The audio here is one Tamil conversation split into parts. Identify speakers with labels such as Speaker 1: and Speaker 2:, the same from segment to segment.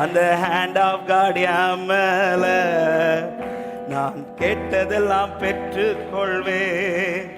Speaker 1: அந்த ஹேண்ட் ஆஃப் காட் என் மேல. நான் கேட்டதெல்லாம் பெற்று கொள்வேன்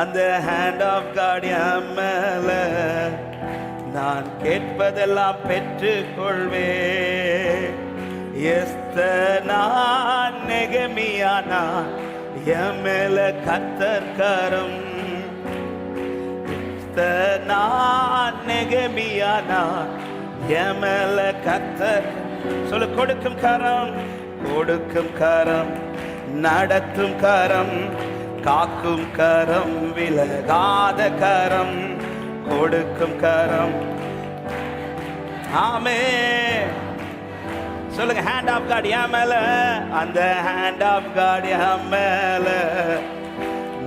Speaker 1: அந்த ஹேண்ட் ஆஃப் காட் என் மேல. நான் கேட்பதெல்லாம் பெற்று கொள்வேன் எஸ்த நான் நெகமியா நான் என் மேல கத்தர்கரம் நான் நான் மேல கத்தர். சொல்லு கொடுக்கும் கரம் கொடுக்கும் கரம் நடத்தும் கரம் காக்கும் கரம் விலகாத கரம் கொடுக்கும் கரம். ஆமே. சொல்லுங்க ஹேண்ட் ஆஃப் காட் என் மேல. அந்த ஹேண்ட் ஆஃப் காட் என் மேல.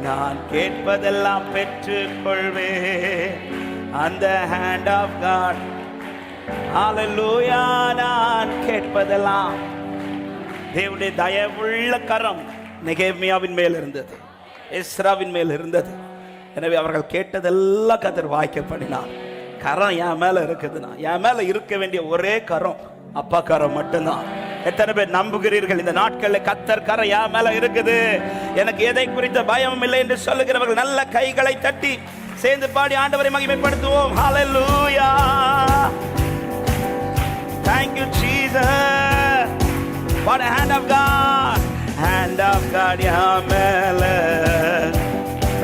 Speaker 1: நான் கேட்பதெல்லாம் பெற்றுக்கொள்வேன். அந்த ஹேண்ட் ஆஃப் காட் ஆலலூயா நான் கேட்பதெல்லாம் தேவனுடைய தயவுள்ள கரம் நெகேமியாவின் மேல் இருந்தது எஸ்ராவின் மேல் இருந்தது. எனவே அவர்கள் கேட்டதெல்லாம் கதர் வாய்க்கப்படினார் கரம் என் மேல இருக்குதுன்னா என் மேல இருக்க வேண்டிய ஒரே கரம் அப்பா கரம் மட்டும்தான். எத்தனை பேர் நம்புகிறீர்கள்? இந்த நாட்களில் கத்தர் கரம் என் மேல இருக்குது. எனக்கு எதை குறித்த பயமும் இல்லை என்று சொல்லுகிறவர்கள் நல்ல கைகளை தட்டி சேர்ந்து பாடி ஆண்டவரை மகிமைப்படுத்துவோம். ஹalleluya Thank you, Jesus. For the hand of God, hand of God, என் மேல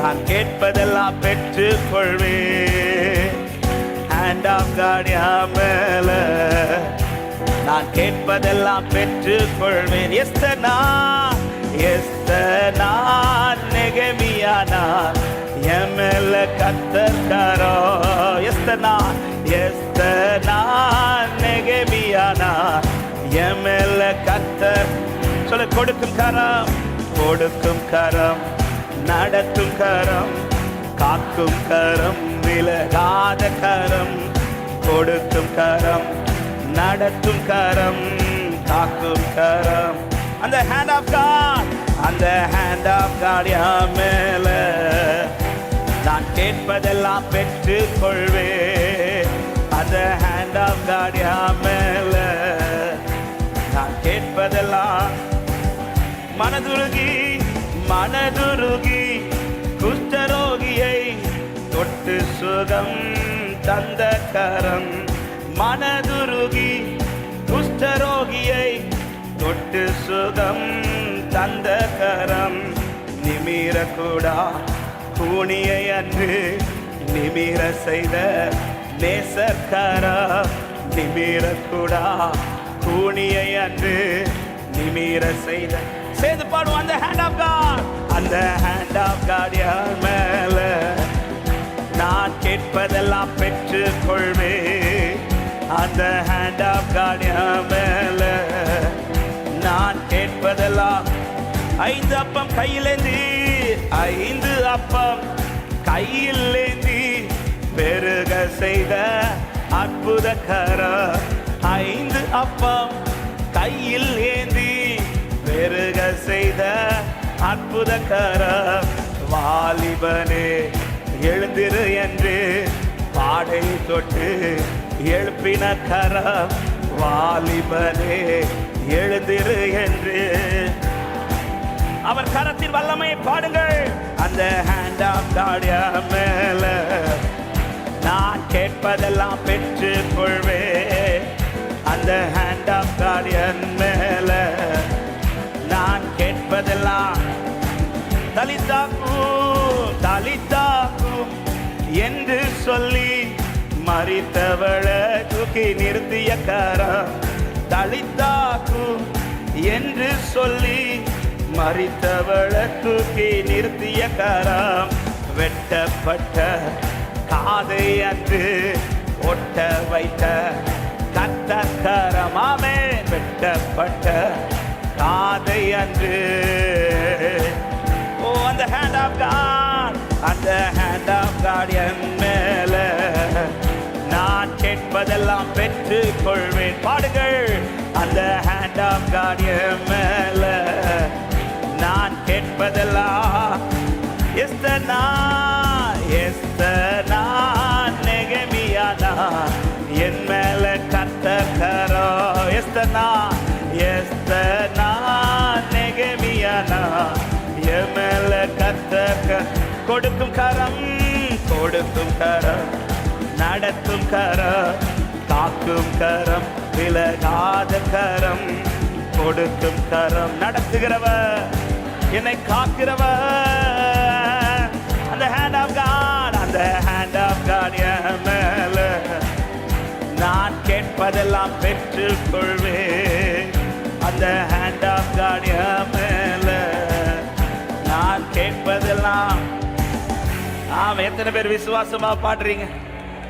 Speaker 1: நான் கேட்பதெல்லாம் பெற்றுக் கொள்வேன் hand of God, என் மேல நான் கேட்பதெல்லாம் பெற்றுக் கொள்வேன் எஸ்தனா எஸ்தனா நெகமியா நான் என் மேல கத்தர்காரோ. எஸ்தனா எஸ்தனா நெகமியா நான் கத்தர். சொல்ல கொடுக்கும் கரம் கொடுக்கும் கரம் நடத்தும் கரம் காக்கும் கரம் விலகாத கரம் கொடுக்கும் கரம் நடத்தும் கரம் காக்கும் கரம். அந்த ஹேண்ட் ஆஃப் காட் அந்த ஹேண்ட் ஆஃப் காட் மேல. நான் கேட்பதெல்லாம் பெற்றுக் கொள்வேன் the hand of God மேல நான் கேட்பதெல்லாம் மனதுருகி மனதுருகி குஷ்டரோகியை தொட்டு சுகம் தந்த கரம். மனதுருகி குஷ்டரோகியை தொட்டு சுகம் தந்த கரம். நிமிரக்கூடா கூணியை அன்று நிமிர செய்த நேசர்கரா நிமிரக்கூடா. கூணியை அன்று நிமிர செய்த. சேர்ந்து பாடுவோம் அந்த ஹேண்ட் ஆஃப் காட் அந்த ஹேண்ட் ஆஃப் காட் யார் மேல? நான் கேட்பதெல்லாம் பெற்று கொள்வே அந்த ஹேண்ட் ஆஃப் காட் யார் மேல? நான் கேட்பதெல்லாம் ஐந்து அப்பம் கையிலேந்தி ஐந்து அப்பம் கையிலேந்தி. பெருக செய்த அற்புத ஐந்து அப்பம் கையில் ஏந்தி பெருக செய்த அற்புத வாலிபனே எழுந்திரு என்று பாடை தொட்டு எழுப்பின கரம் வாலிபனே எழுந்திரு என்று. அவர் கரத்தின் வல்லமையை பாடுங்கள். அந்த ஹேண்ட் ஆஃப் காடியா மேல. நான் கேட்பதெல்லாம் பெற்று கொள்வேன் அந்த ஹேண்ட் ஆஃப் காரியன் மேல நான் கேட்பதெல்லாம் தலித்தாக்கும் தலித்தாக்கும் என்று சொல்லி மறித்தவளை தூக்கி நிறுத்திய கரம் தலித்தாக்கும் என்று சொல்லி மறித்தவளை தூக்கி நிறுத்திய கரம். வெட்டப்பட்ட காதை அன்று ஒட்ட வைத்த கத்தரமாமே வெட்டப்பட்ட காதை அன்று ஓ அந்த ஹேண்ட் ஆஃப் காட் அந்த ஹேண்ட் ஆஃப் காட் என் மேல நான் கேட்பதெல்லாம் பெற்று கொள்வேன் பாடுங்கள் அந்த ஹேண்ட் ஆஃப் காட் என் மேல நான் கேட்பதெல்லாம் எஸ்தனா எஸ்தனா நெகமியானா என் மேல கத்தக்கரோ? எஸ்தனா? எஸ்தனா நெகமியானா எமேல கத்தக்க கொடுக்கும் கரம் கொடுக்கும் கரம் நடத்தும் கரம் காக்கும் கரம் விலகாத கரம் கொடுக்கும் கரம் நடத்துகிறவர் என்னை காக்கிறவர். அந்த ஹேண்ட் எத்தனை பேர் விசுவாசமா பாடுறீங்க?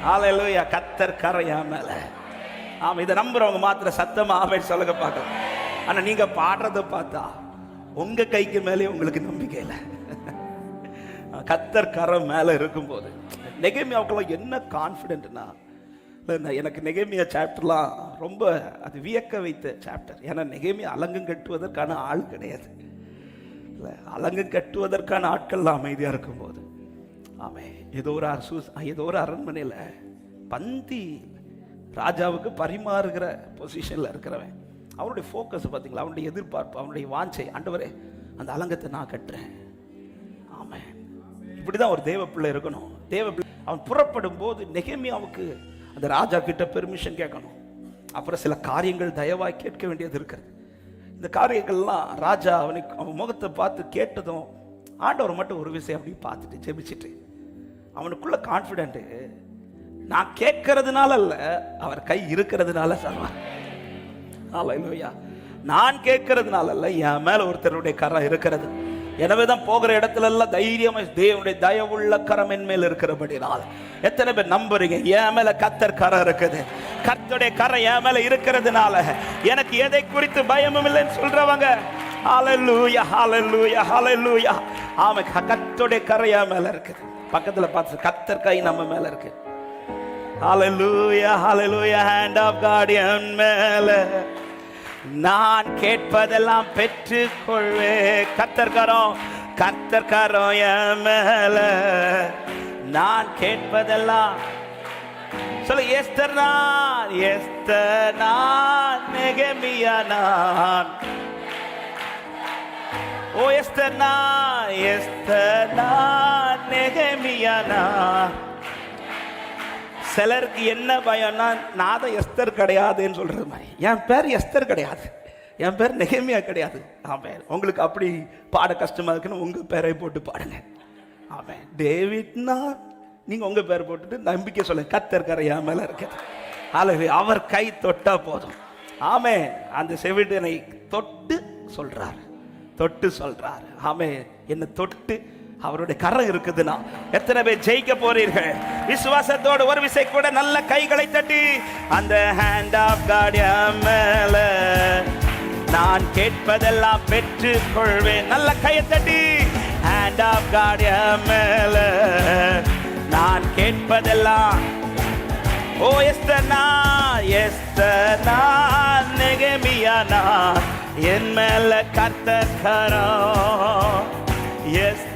Speaker 1: ஹalleluya கத்தர் கரையா மேல. ஆமா இதை நம்புறவங்க மாத்திர சத்தமா ஆமை சொல்லுங்க பார்க்கலாம். ஆனா நீங்க பாடுறத பார்த்தா உங்க கைக்கு மேலே உங்களுக்கு நம்பிக்கை இல்லை. கத்தர் கரம் மேல இருக்கும்போது நெகேமியாவுக்குள்ள என்ன கான்ஃபிடென்ட்னா எனக்கு நெகைமியா சாப்டர்லாம் ரொம்ப அது வியக்க வைத்த சாப்டர் ஏன்னா நெகைமியா அலங்கம் கட்டுவதற்கான ஆள் கிடையாது. இல்லை அலங்கம் கட்டுவதற்கான ஆட்கள்லாம் அமைதியாக இருக்கும்போது. ஆமே ஏதோ ஒரு அரசு ஏதோ ஒரு அரண்மனையில் பந்தி ராஜாவுக்கு பரிமாறுகிற பொசிஷனில் இருக்கிறவன். அவனுடைய ஃபோக்கஸ் பார்த்தீங்களா அவனுடைய எதிர்பார்ப்பு அவனுடைய வாஞ்சை. ஆண்டவரே அந்த அலங்கத்தை நான் கட்டுறேன். ஆமேன். இப்படி தான் ஒரு தேவ பிள்ளை இருக்கணும். தேவ பிள்ளை அவன் புறப்படும் போது நெகமியாவுக்கு அந்த ராஜா கிட்ட பெர்மிஷன் கேட்கணும். அப்புறம் சில காரியங்கள் தயவாய் கேட்க வேண்டியது இருக்கிறது. இந்த காரியங்கள்லாம் ராஜா அவனுக்கு அவன் முகத்தை பார்த்து கேட்டதும் ஆண்டவர் மட்டும் ஒரு விஷயம் அப்படி பார்த்துட்டு ஜெபிச்சிட்டு அவனுக்குள்ள கான்ஃபிடென்ட்டு நான் கேட்கறதுனால அல்ல அவர் கை இருக்கிறதுனால சொல்வார் ஹalleluya நான் கேட்கறதுனால அல்ல என் மேல ஒருத்தருடைய கரம் இருக்கிறது. எனவே தான் போகிற இடத்துல எல்லாம் தைரியமா தேவனுடைய தயவுள்ள கரம் என் மேல் இருக்கிறபடினால். எத்தனை பேர் நம்புறீங்க? என் மேல கத்தர் கரம் இருக்குது. கத்தருடைய கரம் என் மேல இருக்கிறதுனால எனக்கு எதை குறித்து பயமும் இல்லைன்னு சொல்றவங்க. ஹalleluya ஹalleluya ஹalleluya ஆமா கர்த்தருடைய கரம் என் மேல இருக்குது. பக்கத்துல பார்த்து கத்தர் கை நம்ம மேல இருக்கு. ஹalleluya hallelujah hand of God என் மேல. நான் கேட்பதெல்லாம் பெற்றுக்கொள்வே. கத்தர்கரம் கத்தர்கரம் என் மேல. நான் கேட்பதெல்லாம் சொல்லு எஸ்தர் நான் எஸ்தர் நான் நெகமியா நான். ஓ எஸ்தர் நான் எஸ்தர் நான். நெகமியானா? சிலருக்கு என்ன பயம்னா நான் தான் எஸ்தர் கிடையாதுன்னு சொல்றது மாதிரி. என் பேர் எஸ்தர் கிடையாது. என் பேர் நெகமியா கிடையாது. ஆமாம் உங்களுக்கு அப்படி பாட கஷ்டமா இருக்குன்னு உங்க பேரை போட்டு பாடுங்க. ஆமாம் டேவிட்னா நீங்க உங்க பேர் போட்டுட்டு நம்பிக்கை சொல்லுங்க. கத்தர் என் மேல இருக்குது. அழகு அவர் கை தொட்டா போதும். ஆமே அந்த செவிடனை தொட்டு சொல்றாரு. தொட்டு சொல்றாரு. ஆமே என்ன தொட்டு அவருடைய கரம் இருக்குதுன்னா எத்தனை பேர் ஜெயிக்க போறீர்கள்? விசுவாசத்தோடு ஒரு விசை கூட நல்ல கைகளை தட்டி அந்த ஹேண்ட் ஆஃப் காட் மேல நான் கேட்பதெல்லாம் பெற்று கொள்வேன் நல்ல கையை தட்டி ஹேண்ட் ஆஃப் காட் மேல நான் கேட்பதெல்லாம். ஓ எஸ்தனா எஸ்தனா நெகமியானா என் மேல கர்த்தர் கரம். எஸ்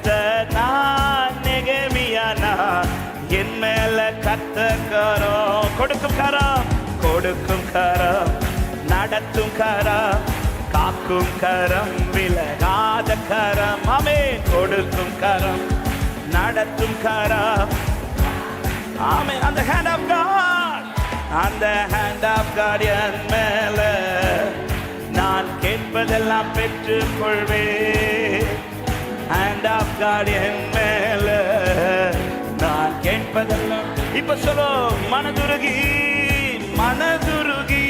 Speaker 1: கத்த கரம் கொடுக்கும் கரம் கொடுக்கும் கரம். நடத்தும் கரம் காக்கும் கரம் விலகாத கரம். அமே கொடுக்கும் கரம் நடத்தும் கரம். ஆமே அந்த ஹேண்ட் ஆஃப் காட் அந்த ஹேண்ட் ஆஃப் காட் என் மேல நான் கேட்பதெல்லாம் பெற்றுக் கொள்வேன் ஹேண்ட் ஆஃப் காட் என் மேல நான் கேட்பதெல்லாம் இப்ப சொல்லோ மனதுருகி மனதுருகி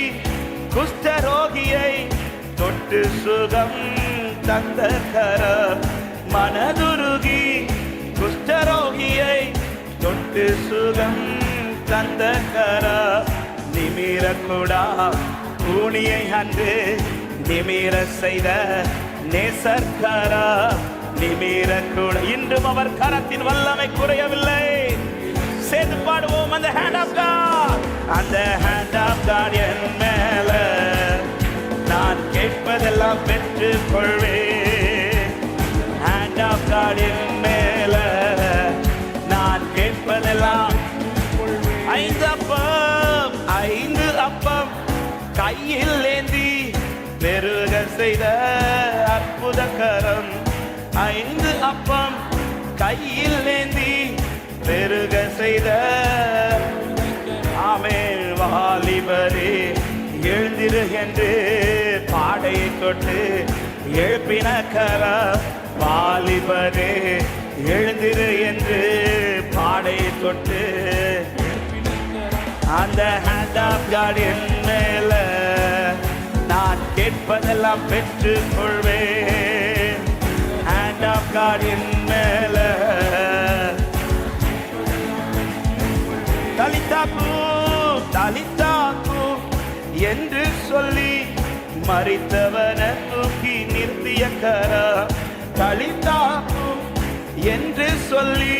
Speaker 1: குஷ்டரோகியை தொட்டு சுகம் தந்த கர மனதுருகி குஷ்டரோகியை தொட்டு சுகம் தந்த கர நிமிரக்கூடா கூணியை அன்று நிமிர செய்த நேசர்கர. நிமிரக்கூட இன்றும் அவர் கரத்தின் வல்லமை குறையவில்லை. சேர்ந்து பாடுவோம். அந்த ஹேண்ட் ஆஃப் காட் அந்த ஹேண்ட் ஆஃப் காட் என் மேல நான் கேட்பதெல்லாம் பெற்றுக் கொள்வேன் ஹேண்ட் ஆஃப் காட் என் மேல நான் கேட்பதெல்லாம் ஐந்து அப்பம் ஐந்து அப்பம். கையில் ஏந்தி பெருக செய்த அற்புத கரம் ஐந்து அப்பம் கையில் ஏந்தி பெருக செய்த ஆமேல் வாலிபரே எழுந்திரு என்று பாடையை தொட்டு எழுப்பின கர வாலிபரே எழுந்திரு என்று பாடையை தொட்டு அந்த ஹேண்ட் ஆஃப் காட் என் மேல நான் கேட்பதெல்லாம் பெற்றுக் கொள்வேன். ஹேண்ட் ஆஃப் காட் என் மேல தலித்தாக்கு தலித்தாக்கு என்று சொல்லி மறித்தவன தூக்கி நிறுத்திய கரா. தலித்தாக்கு என்று சொல்லி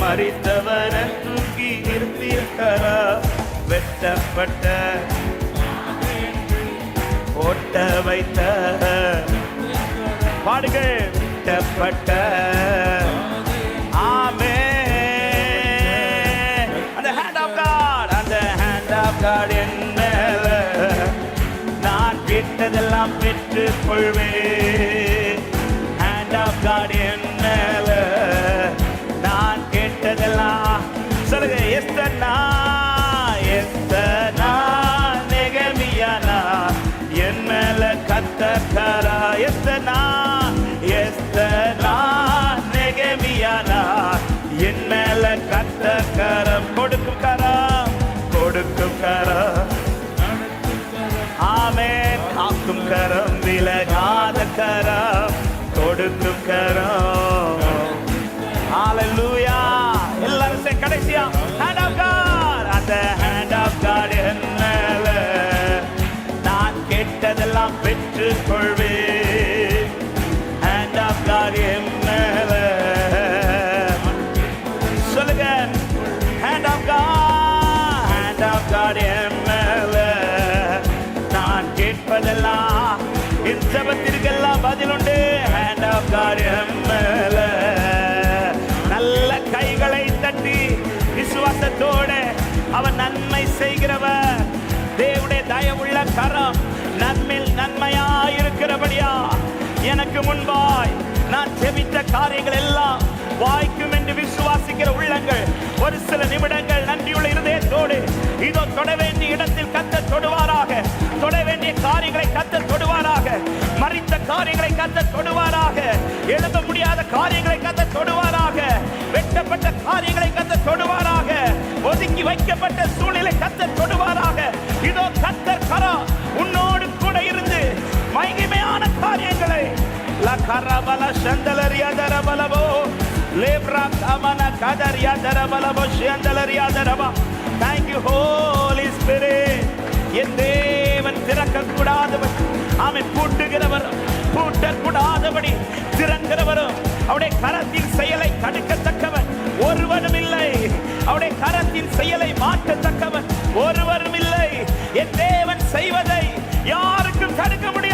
Speaker 1: மறித்தவன தூக்கி நிறுத்திய கரா. வெட்டப்பட்ட ஓட்ட வைத்த பாடுகள் வெட்டப்பட்ட பெற்றுக் கொள்வேன் ஹேண்ட் ஆஃப் காட் என் மேல நான் கேட்டதெல்லாம் சொல்லுங்க. எஸ்தனா எஸ்தனா ஹalleluya எல்லாரும் சேர்ந்து கடைசியா hand of God. அந்த hand of God என் மேல. நான் கேட்டதெல்லாம் பெற்றுக் கொள்வேன் hand of God என் மேல. சொல்லுங்க hand of God. Hand of God என் மேல. நான் கேட்பதெல்லாம் என் கரம் நன்மையில் நன்மையாயிருக்கிறபடியா? எனக்கு முன்பாய் நான் ஜெபித்த காரியங்கள் எல்லாம் வாய்க்கும் என்று விசுவாசிக்கிற உள்ளங்கள். ஒரு சில நிமிடங்கள் நன்றியுள்ள இருதயத்தோடு இதோ தொட வேண்டிய இடத்தில் கத்த தொடுவாராக. தொட வேண்டிய காரியங்களை கத்த தொடுவாராக. மறித்த காரியங்களை கத்த தொடுவாராக. எழுத முடியாத காரியங்களை கத்த தொடுவாராக. வெட்டப்பட்ட காரியங்களை கத்த தொடுவாராக. ஒதுக்கி வைக்கப்பட்ட சூழ்நிலை கத்த தொடுவாராக. இதோ கத்தர் கரம் உன்னோடு கூட இருந்து மகிமையான காரியங்களை. லகரபல சந்தலரியா தரபலவோ லேப்ரா கமன கதர் யதரபலவோ சந்தலரியா தரபா Thank you Holy Spirit. என் தேவன் திறக்க கூடாதவன் அவன் பூட்டுகிறவர் பூட்டக்கூடாதபடி திறங்கிறவரும் அவருடைய கரத்தின் செயலை தடுக்கத்தக்கவன் ஒருவனும் இல்லை. அவருடைய கரத்தின் செயலை மாற்றத்தக்கவன் ஒருவரும் இல்லை. என் தேவன் செய்வதை யாருக்கும் தடுக்க முடியும்